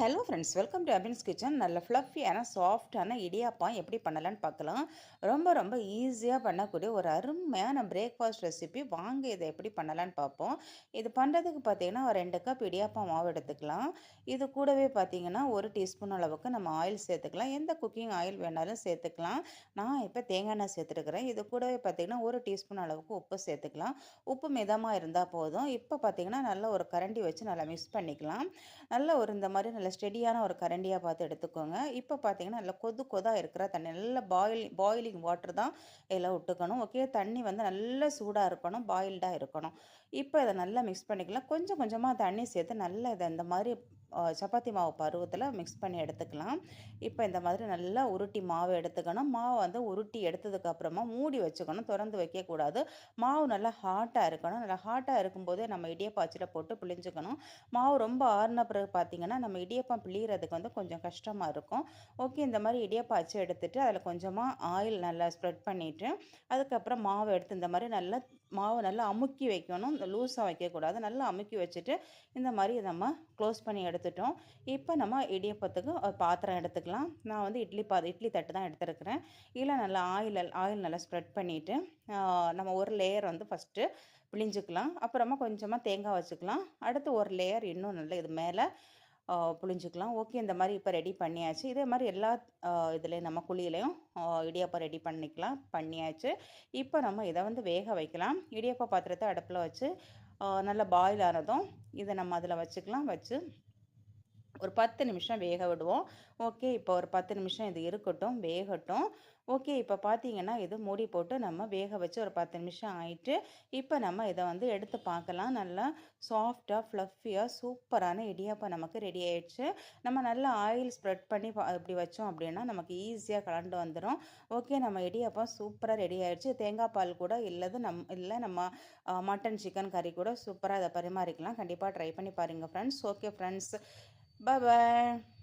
Hello friends welcome to Abin's kitchen நல்ல ஃப்ளஃபியான சாஃப்டான இடியாப்பம் எப்படி பண்ணலான்னு பார்க்கலாம். ரொம்ப ரொம்ப ஈஸியாக பண்ணக்கூடிய ஒரு அருமையான பிரேக்ஃபாஸ்ட் ரெசிபி வாங்க இதை எப்படி பண்ணலான்னு பார்ப்போம். இது பண்ணுறதுக்கு பார்த்தீங்கன்னா ஒரு ரெண்டு கப் இடியாப்பம் மாவு எடுத்துக்கலாம். இது கூடவே பார்த்தீங்கன்னா ஒரு டீஸ்பூன் அளவுக்கு நம்ம ஆயில் சேர்த்துக்கலாம். எந்த குக்கிங் ஆயில் வேணாலும் சேர்த்துக்கலாம். நான் இப்போ தேங்காய் எண்ணெய் சேர்த்துருக்குறேன். இது கூடவே பார்த்தீங்கன்னா ஒரு டீஸ்பூன் அளவுக்கு உப்பு சேர்த்துக்கலாம். உப்பு மிதமாக இருந்தால் போதும். இப்போ பார்த்தீங்கன்னா நல்ல ஒரு கரண்டி வச்சு நல்லா மிக்ஸ் பண்ணிக்கலாம். நல்லா ஒரு இந்த மாதிரி நல்ல ஸ்டெடியான ஒரு கரண்டியாக பார்த்து எடுத்துக்கோங்க. இப்போ பார்த்தீங்கன்னா நல்லா கொது கொதாக இருக்கிற தண்ணி நல்லா பாயில் பாயிலிங் வாட்டர் தான் இதில் விட்டுக்கணும். ஓகே தண்ணி வந்து நல்லா சூடாக இருக்கணும் பாயில்டாக இருக்கணும். இப்போ இதை நல்லா மிக்ஸ் பண்ணிக்கலாம். கொஞ்சம் கொஞ்சமாக தண்ணி சேர்த்து நல்லா இதை இந்த மாதிரி சப்பாத்தி மாவு பருவத்தில் மிக்ஸ் பண்ணி எடுத்துக்கலாம். இப்போ இந்த மாதிரி நல்லா உருட்டி மாவு எடுத்துக்கணும். மாவு வந்து உருட்டி எடுத்ததுக்கப்புறமா மூடி வச்சுக்கணும். திறந்து வைக்கக்கூடாது மாவு நல்லா ஹாட்டாக இருக்கணும். நல்லா ஹாட்டாக இருக்கும்போதே நம்ம இடியப்பாச்சில் போட்டு பிழிஞ்சுக்கணும். மாவு ரொம்ப ஆறின பிறகு பார்த்திங்கன்னா நம்ம இடியப்பம் பிழிகிறதுக்கு வந்து கொஞ்சம் கஷ்டமாக இருக்கும். ஓகே இந்த மாதிரி இடியப்பாச்சி எடுத்துகிட்டு அதில் கொஞ்சமாக ஆயில் நல்லா ஸ்ப்ரெட் பண்ணிவிட்டு அதுக்கப்புறம் மாவு எடுத்து இந்த மாதிரி நல்லா மாவு நல்லா அமுக்கி வைக்கணும். லூஸாக வைக்கக்கூடாது. நல்லா அமுக்கி வச்சுட்டு இந்த மாதிரி நம்ம க்ளோஸ் பண்ணி எடுத்துட்டோம். இப்போ நம்ம இடியப்பத்துக்கு ஒரு பாத்திரம் எடுத்துக்கலாம். நான் வந்து இட்லி பா இட்லி தட்டு தான் எடுத்துருக்கிறேன். இல்லை நல்லா ஆயில் ஆயில் நல்லா ஸ்ப்ரெட் பண்ணிவிட்டு நம்ம ஒரு லேயர் வந்து ஃபஸ்ட்டு பிழிஞ்சுக்கலாம். அப்புறமா கொஞ்சமாக தேங்காய் வச்சுக்கலாம். அடுத்து ஒரு லேயர் இன்னும் நல்ல இது மேலே புழிஞ்சிக்கலாம். ஓகே இந்த மாதிரி இப்போ ரெடி பண்ணியாச்சு. இதே மாதிரி எல்லா இதுலேயும் நம்ம குழியிலையும் இடியாப்பம் ரெடி பண்ணிக்கலாம் பண்ணியாச்சு. இப்போ நம்ம இதை வந்து வேக வைக்கலாம். இடியாப்ப பாத்திரத்தை அடுப்பில் வச்சு நல்லா பாயில் ஆனதும் இதை நம்ம அதில் வச்சுக்கலாம். வச்சு ஒரு பத்து நிமிஷம் வேக விடுவோம். ஓகே இப்போ ஒரு பத்து நிமிஷம் இது இருக்கட்டும் வேகட்டும். ஓகே இப்போ பார்த்தீங்கன்னா இது மூடி போட்டு நம்ம வேக வச்சு ஒரு பத்து நிமிஷம் ஆயிட்டு இப்போ நம்ம இதை வந்து எடுத்து பார்க்கலாம். நல்லா சாஃப்டாக ஃப்ளஃபியாக சூப்பரான இடியாப்பம் நமக்கு ரெடி ஆயிடுச்சு. நம்ம நல்லா ஆயில் ஸ்ப்ரெட் பண்ணி இப்படி வச்சோம் அப்படின்னா நமக்கு ஈஸியாக கலண்டு வந்துடும் ஓகே நம்ம இடியாப்பம் சூப்பராக ரெடி ஆயிடுச்சு. தேங்காய் பால் கூட இல்லது நம் இல்லை நம்ம மட்டன் சிக்கன் கறி கூட சூப்பராக அதை பரிமாறிக்கலாம். கண்டிப்பாக ட்ரை பண்ணி பாருங்கள் ஃப்ரெண்ட்ஸ் ஓகே ஃப்ரெண்ட்ஸ் 拜拜。